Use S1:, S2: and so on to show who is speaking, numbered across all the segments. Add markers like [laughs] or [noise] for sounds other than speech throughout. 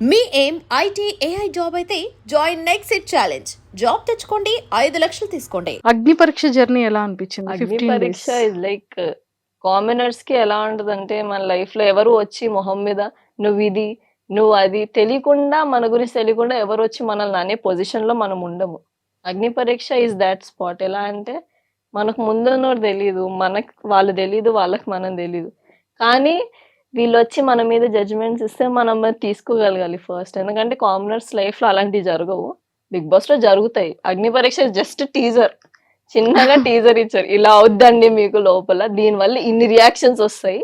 S1: మీ ఏం IT AI job అయితే join next it challenge. Job తెచ్చుకోండి ఐదు లక్షలు తీసుకోండి.
S2: అగ్ని పరీక్ష జర్నీ ఎలా అనిపించింది?
S3: అగ్ని పరీక్ష ఇస్ లైక్ కామనర్స్కి ఎలా ఉంటదంటే మన లైఫ్లో ఎవరు వచ్చి మొహం మీద నువ్వు ఇది నువ్వు అది తెలియకుండా మన గురించి తెలియకుండా ఎవరు వచ్చి మనల్ని అనే పొజిషన్లో మనం ఉండము. అగ్ని పరీక్ష ఇస్ దాట్ స్పాట్ ఎలా అంటే మనకు ముందున్నోడు తెలియదు మనకు వాళ్ళు తెలియదు వాళ్ళకి మనం తెలియదు కానీ వీళ్ళు వచ్చి మన మీద జడ్జిమెంట్స్ ఇస్తే మనం తీసుకోగలగాలి ఫస్ట్ ఎందుకంటే కామనర్స్ లైఫ్లో అలాంటివి జరగవు. బిగ్ బాస్లో జరుగుతాయి. అగ్ని పరీక్ష జస్ట్ టీజర్ చిన్నగా [laughs] టీజర్ ఇచ్చారు. ఇలా అవుద్దండి మీకు లోపల. దీనివల్ల ఇన్ని రియాక్షన్స్ వస్తాయి.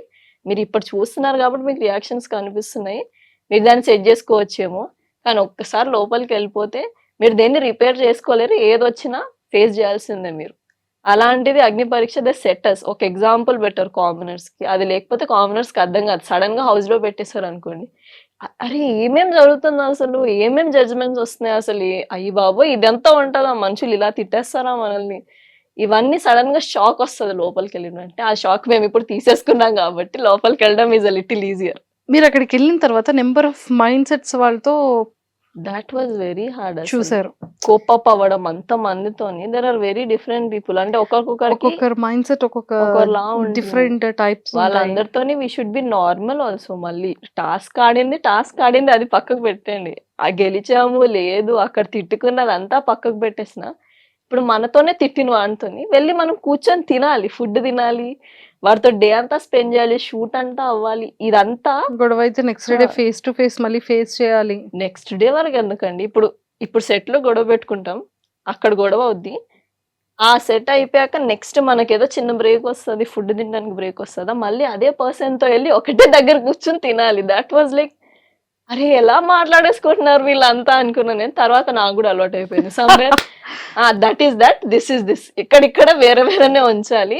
S3: మీరు ఇప్పుడు చూస్తున్నారు కాబట్టి మీకు రియాక్షన్స్ కనిపిస్తున్నాయి. మీరు దాన్ని సెట్ చేసుకోవచ్చేమో. కానీ ఒక్కసారి లోపలికి వెళ్ళిపోతే మీరు దేన్ని రిపేర్ చేసుకోలేరు. ఏది వచ్చినా ఫేస్ చేయాల్సిందే మీరు. అలాంటిది అగ్ని పరీక్ష ద సెటర్స్ ఒక ఎగ్జాంపుల్ పెట్టారు కామనర్స్కి. అది లేకపోతే కామనర్స్కి అర్థం కాదు. సడన్గా హౌస్లో పెట్టేశారు అనుకోండి. అరే ఏమేం జరుగుతుంది అసలు? ఏమేం జడ్జ్మెంట్స్ వస్తున్నాయి అసలు? అయ్యి బాబోయ్ ఇదంతా ఉంటుందా? మనుషులు ఇలా తిట్టేస్తారా మనల్ని? ఇవన్నీ సడన్గా షాక్ వస్తుంది లోపలికి వెళ్ళినంటే ఆ షాక్ మేము ఇప్పుడు తీసేసుకున్నాం కాబట్టి లోపలికి వెళ్ళడం ఈజ్ అ లిటిల్ ఈజియర్
S2: మీరు అక్కడికి వెళ్ళిన తర్వాత నెంబర్ ఆఫ్ మైండ్ సెట్స్ వాళ్ళతో
S3: దాట్ వాజ్ వెరీ హార్డ్
S2: చూసారు
S3: కోపప్ అవ్వడం అంత మందితోని there are very different people అంటే ఒక్కొక్కరికి
S2: ఒక్కొక్కరు మైండ్ సెట్ ఒక్కొక్క. Different types
S3: వాళ్ళందరితోని we should be normal also మళ్ళీ టాస్క్ ఆడింది టాస్క్ ఆడింది అది పక్కకు పెట్టండి. ఆ గెలిచాము లేదు అక్కడ తిట్టుకున్నది అంతా పక్కకు పెట్టేసిన ఇప్పుడు మనతోనే తిట్టిన వాడితోని వెళ్ళి మనం కూర్చొని తినాలి ఫుడ్ తినాలి వాడితో డే అంతా స్పెండ్ చేయాలి షూట్ అంతా అవ్వాలి ఇదంతా
S2: గొడవ అయితే next day. Face to face మళ్ళీ ఫేస్ చేయాలి.
S3: నెక్స్ట్ డే వరకు ఎందుకండి? ఇప్పుడు ఇప్పుడు set లో గొడవ పెట్టుకుంటాం. అక్కడ గొడవ అవుద్ది. ఆ సెట్ అయిపోయాక నెక్స్ట్ మనకేదో చిన్న బ్రేక్ వస్తుంది ఫుడ్ తినడానికి బ్రేక్ వస్తుందా మళ్ళీ అదే person తో వెళ్ళి ఒకటే దగ్గర కూర్చొని తినాలి. దట్ వాజ్ లైక్ అరే ఎలా మాట్లాడేసుకుంటున్నారు వీళ్ళంతా అనుకున్నా నేను. తర్వాత నాకు కూడా అలవాటు అయిపోయింది. Somewhere that is that this is this ఇక్కడిక్కడ వేరే వేరేనే ఉంచాలి.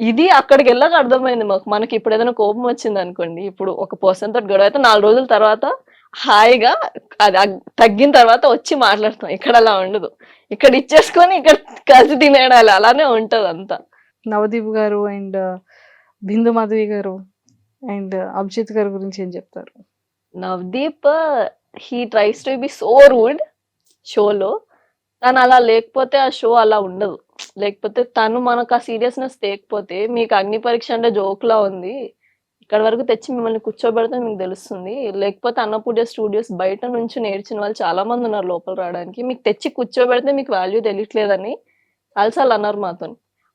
S3: ఇది అక్కడికి వెళ్ళాక అర్థమైంది మాకు. మనకి ఇప్పుడు ఏదైనా కోపం వచ్చింది అనుకోండి ఇప్పుడు ఒక పర్సన్ తోటి గొడవ అయితే నాలుగు రోజుల తర్వాత హాయిగా అది తగ్గిన తర్వాత వచ్చి మాట్లాడతాం. ఇక్కడ అలా ఉండదు. ఇక్కడ ఇచ్చేసుకొని ఇక్కడ కలిసి తినేయాలి అలానే ఉంటది అంతా.
S2: నవదీప్ గారు అండ్ బిందు మాధవి గారు అండ్ అభిజిత్ గారి గురించి ఏం చెప్తారు?
S3: Navdeep he tries to be so rude షోలో. తను అలా లేకపోతే ఆ షో అలా ఉండదు. లేకపోతే తను మనకు ఆ సీరియస్నెస్ లేకపోతే మీకు అగ్ని పరీక్ష అంటే జోక్లా ఉంది. ఇక్కడ వరకు తెచ్చి మిమ్మల్ని కూర్చోబెడితే మీకు తెలుస్తుంది. లేకపోతే అన్నపూర్ణ స్టూడియోస్ బయట నుంచి నేర్చిన వాళ్ళు చాలా మంది ఉన్నారు లోపల రావడానికి. మీకు తెచ్చి కూర్చోబెడితే మీకు వాల్యూ తెలియట్లేదని చాలాసార్లు అన్నారు మాతో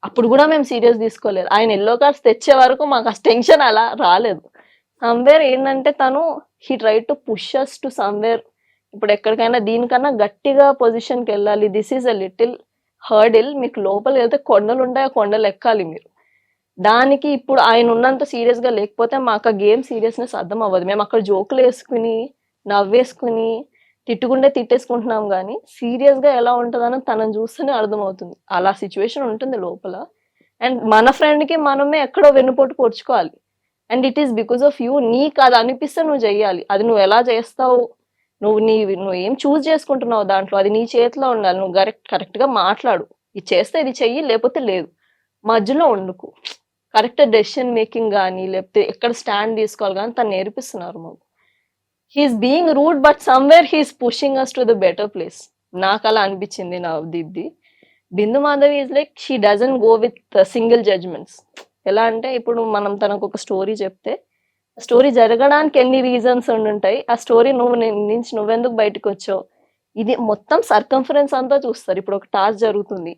S3: అప్పుడు కూడా మేము సీరియస్ తీసుకోలేదు. ఆయన ఎల్లో కార్డ్స్ తెచ్చే వరకు మాకు ఆ టెన్షన్ అలా రాలేదు. సమ్వేర్ ఏంటంటే తను he try to pushes to somewhere. ఇప్పుడు ఎక్కడికైనా దీనికన్నా గట్టిగా పొజిషన్కి వెళ్ళాలి. This is a little hurdle మీకు లోపల వెళ్తే కొండలు ఉంటాయి ఆ కొండలు ఎక్కాలి మీరు. దానికి ఇప్పుడు ఆయన ఉన్నంత సీరియస్గా లేకపోతే మాకు ఆ గేమ్ సీరియస్నెస్ అర్థం అవ్వదు. మేము అక్కడ జోకులు వేసుకుని నవ్వేసుకుని తిట్టుకుంటే తిట్టేసుకుంటున్నాం కానీ సీరియస్గా ఎలా ఉంటుందని తనని చూస్తేనే అర్థమవుతుంది. అలా సిచ్యువేషన్ ఉంటుంది లోపల. అండ్ మన ఫ్రెండ్కి మనమే ఎక్కడో వెన్నుపోటు పొడుచుకోవాలి. And it is because of you నీకు అది అనిపిస్తే నువ్వు చెయ్యాలి. అది నువ్వు ఎలా చేస్తావు? నువ్వు నీ నువ్వు ఏం చూస్ చేసుకుంటున్నావు దాంట్లో? అది నీ చేతిలో ఉండాలి. నువ్వు కరెక్ట్ కరెక్ట్గా మాట్లాడు. ఇది చేస్తే ఇది చెయ్యి లేకపోతే లేదు. మధ్యలో వండుకు కరెక్ట్ డెసిషన్ మేకింగ్ కానీ లేకపోతే ఎక్కడ స్టాండ్ తీసుకోవాలి కానీ తను నేర్పిస్తున్నారు మాకు. He's being rude but somewhere he's pushing us to the better place నాకు అలా అనిపించింది నా దిద్ది. Bindu Madhavi is like she doesn't go with single judgments ఎలా అంటే ఇప్పుడు మనం తనకు ఒక స్టోరీ చెప్తే స్టోరీ జరగడానికి ఎన్ని రీజన్స్ ఉండుంటాయి ఆ స్టోరీ నువ్వు నుంచి నువ్వెందుకు బయటకు వచ్చావు ఇది మొత్తం సర్కంఫరెన్స్ అంతా చూస్తారు. ఇప్పుడు ఒక టాస్క్ జరుగుతుంది.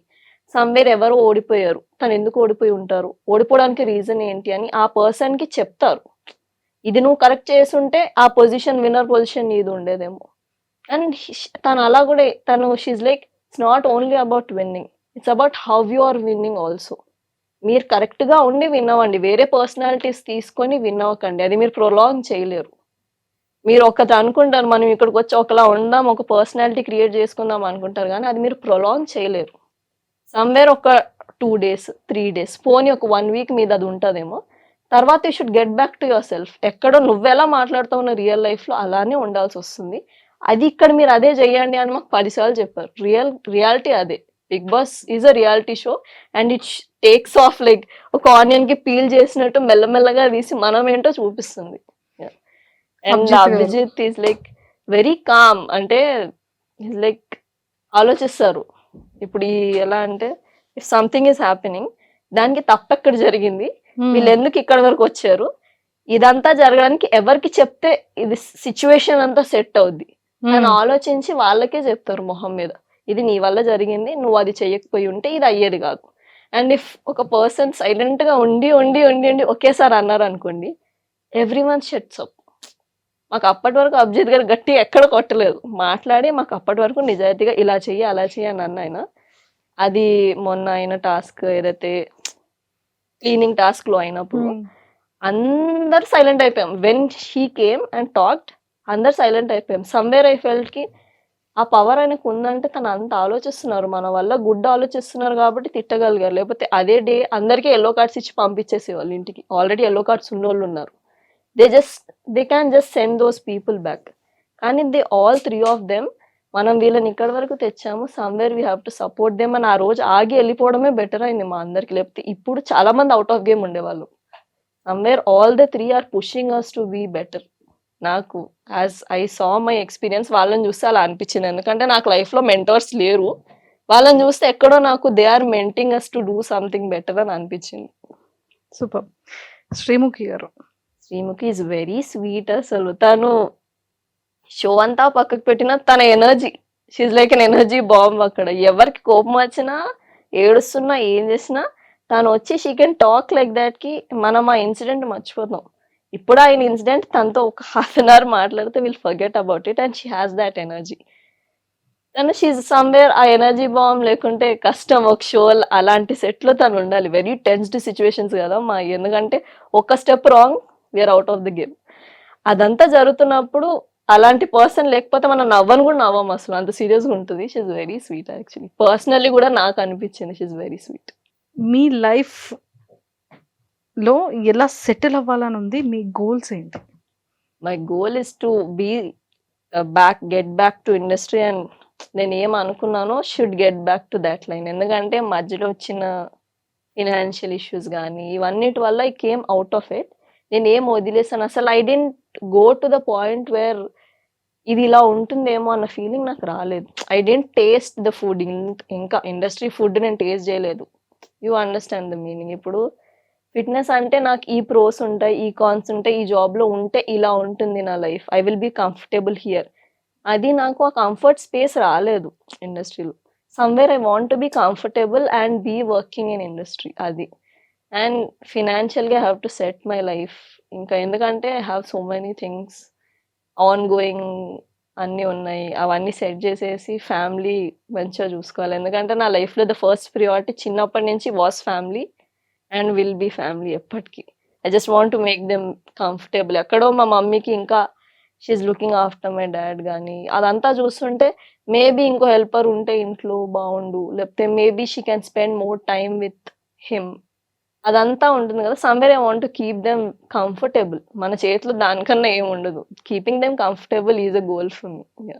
S3: సమ్వేర్ ఎవరు ఓడిపోయారు. తను ఎందుకు ఓడిపోయి ఉంటారు? ఓడిపోవడానికి రీజన్ ఏంటి అని ఆ పర్సన్కి చెప్తారు. ఇది నువ్వు కరెక్ట్ చేస్తుంటే ఆ పొజిషన్ విన్నర్ పొజిషన్ ఇది ఉండేదేమో. అండ్ తను అలా కూడా తను she's like it's not only about winning it's about how you are winning also మీరు కరెక్ట్గా ఉండి వినవండి. వేరే పర్సనాలిటీస్ తీసుకొని విన్ అది మీరు ప్రొలాంగ్ చేయలేరు. మీరు ఒకటి అనుకుంటారు మనం ఇక్కడికి వచ్చి ఒకలా ఉందాం ఒక పర్సనాలిటీ క్రియేట్ చేసుకుందాం అనుకుంటారు కానీ అది మీరు ప్రొలాంగ్ చేయలేరు. సమ్వేర్ ఒక టూ డేస్ త్రీ డేస్ పోనీ ఒక వన్ వీక్ మీద అది ఉంటుందేమో. తర్వాత you should get back to yourself ఎక్కడో నువ్వెలా మాట్లాడుతావు ఉన్న రియల్ లైఫ్లో అలానే ఉండాల్సి వస్తుంది. అది ఇక్కడ మీరు అదే చేయండి అని మాకు పదిసార్లు చెప్పారు. రియల్ రియాలిటీ అదే. Bigg Boss is a reality show and it takes off like ఒక ఆనియన్కి పీల్ చేసినట్టు మెల్లమెల్లగా తీసి మనం ఏంటో చూపిస్తుంది. And
S2: Abhijeet
S3: is like very calm అంటే లైక్ ఆలోచిస్తారు. ఇప్పుడు ఈ ఎలా అంటే ఇఫ్ సంథింగ్ ఈస్ హ్యాపెనింగ్ దానికి తప్పెక్కడ జరిగింది?
S2: Hmm.
S3: వీళ్ళు ఎందుకు ఇక్కడ వరకు వచ్చారు? ఇదంతా జరగడానికి ఎవరికి చెప్తే ఇది సిచ్యువేషన్ అంతా సెట్ అవుద్ది.
S2: Hmm.
S3: అని ఆలోచించి వాళ్ళకే చెప్తారు మొహం మీద. ఇది నీ వల్ల జరిగింది నువ్వు అది చెయ్యకపోయి ఉంటే ఇది అయ్యేది కాదు. అండ్ ఇఫ్ ఒక పర్సన్ సైలెంట్గా ఉండి ఉండి ఉండి ఉండి ఒకేసారి అన్నారు అనుకోండి ఎవ్రీ వన్ షెట్స్ అప్. మాకు అప్పటి వరకు అభిజిత్ గారు గట్టి ఎక్కడ కొట్టలేదు. మాట్లాడి మాకు అప్పటి వరకు నిజాయితీగా ఇలా చెయ్యి అలా చెయ్యి అని అన్న ఆయన. అది మొన్న అయిన టాస్క్ ఏదైతే క్లీనింగ్ టాస్క్లో అయినప్పుడు. అందరు సైలెంట్ అయిపోయాం. When she came and talked అందరు సైలెంట్ అయిపోయాం. సమ్వేర్ ఐ ఫెల్ట్కి ఆ పవర్ ఆయనకు ఉందంటే తను అంత ఆలోచిస్తున్నారు. మన వల్ల గుడ్ ఆలోచిస్తున్నారు కాబట్టి తిట్టగలిగారు. లేకపోతే అదే డే అందరికీ ఎల్లో కార్డ్స్ ఇచ్చి పంపించేసే వాళ్ళు ఇంటికి. ఆల్రెడీ ఎల్లో కార్డ్స్ ఉన్నోళ్ళు ఉన్నారు. They just they can just send those people back కానీ they all three of them మనం వీళ్ళని ఇక్కడి వరకు తెచ్చాము. Somewhere we have to support them అని ఆ రోజు ఆగి వెళ్ళిపోవడమే బెటర్ అయింది మా అందరికి. లేకపోతే ఇప్పుడు చాలా మంది అవుట్ ఆఫ్ గేమ్ ఉండేవాళ్ళు. Somewhere all the three are pushing us to be better నాకు as I saw my experience వాళ్ళని చూస్తే అలా అనిపించింది. ఎందుకంటే నాకు లైఫ్లో మెంటర్స్ లేరు. వాళ్ళని చూస్తే ఎక్కడో నాకు they are mentoring us to do something better అని అనిపించింది.
S2: సూపర్ శ్రీముఖి గారు.
S3: శ్రీముఖి ఇస్ వెరీ స్వీట్ అసలు. తను షో అంతా పక్కకు పెట్టిన తన energy she's like an energy bomb అక్కడ. ఎవరికి కోపం వచ్చినా ఏడుస్తున్నా ఏం చేసినా తను వచ్చి షీ కెన్ టాక్ లైక్ దాట్కి మనం ఆ ఇన్సిడెంట్ మర్చిపోతాం. ఇప్పుడు ఆయన ఇన్సిడెంట్ తనతో ఒక హాఫ్ అన్ అవర్ మాట్లాడితే will forget about it and she has that energy. తను షీజ్ సమ్వేర్ ఆ ఎనర్జీ బాంబ్ లేకుంటే కష్టం ఒక షో అలాంటి సెట్లో తను ఉండాలి. వెరీ టెన్స్డ్ సిచ్యువేషన్స్ కదా మా ఎందుకంటే ఒక step wrong we're out of the game అదంతా జరుగుతున్నప్పుడు అలాంటి పర్సన్ లేకపోతే మనం నవ్వను కూడా నవ్వం అసలు. అంత సీరియస్గా ఉంటుంది. She's very sweet actually personally కూడా నాకు అనిపించింది. షీఈ్ వెరీ స్వీట్
S2: మీ లైఫ్ లో ఎలా సెటిల్ అవ్వాలని ఉంది మీ గోల్స్ ఏంటి?
S3: My goal is to be back get back to industry and నేను ఏం అనుకున్నానో should get back to that line ఎందుకంటే మధ్యలో వచ్చిన ఫినాన్షియల్ ఇష్యూస్ కానీ ఇవన్నిటి వల్ల I came out of it నేను ఏం వదిలేసాను? అసలు I didn't go to the point where ఇది ఇలా ఉంటుందేమో అన్న ఫీలింగ్ నాకు రాలేదు. I didn't taste the food ఇంకా ఇండస్ట్రీ ఫుడ్ నేను టేస్ట్ చేయలేదు. యూ అండర్స్టాండ్ ద మీనింగ్ ఇప్పుడు ఫిట్నెస్ అంటే నాకు ఈ ప్రోస్ ఉంటాయి ఈ కాన్స్ ఉంటాయి ఈ జాబ్లో ఉంటే ఇలా ఉంటుంది నా life. I will be comfortable here అది నాకు ఆ కంఫర్ట్ స్పేస్ రాలేదు ఇండస్ట్రీలో somewhere I want to be comfortable and be working in industry అది. And ఫినాన్షియల్గా have to set my life ఇంకా ఎందుకంటే I have so many things on going అన్నీ ఉన్నాయి. అవన్నీ సెట్ చేసేసి ఫ్యామిలీ మంచిగా చూసుకోవాలి. ఎందుకంటే నా లైఫ్లో ద ఫస్ట్ ప్రియారిటీ చిన్నప్పటి నుంచి was family and will be family ఎప్పటికీ. I just want to make them comfortable ఎక్కడో మా మమ్మీకి ఇంకా she's looking after my dad కానీ అదంతా చూస్తుంటే మేబీ ఇంకో హెల్పర్ ఉంటే ఇంట్లో బాగుండు లేకపోతే maybe she can spend more time with him అదంతా ఉంటుంది కదా. Somewhere I want to keep them comfortable మన చేతిలో దానికన్నా ఏం ఉండదు. Keeping them comfortable is a goal for me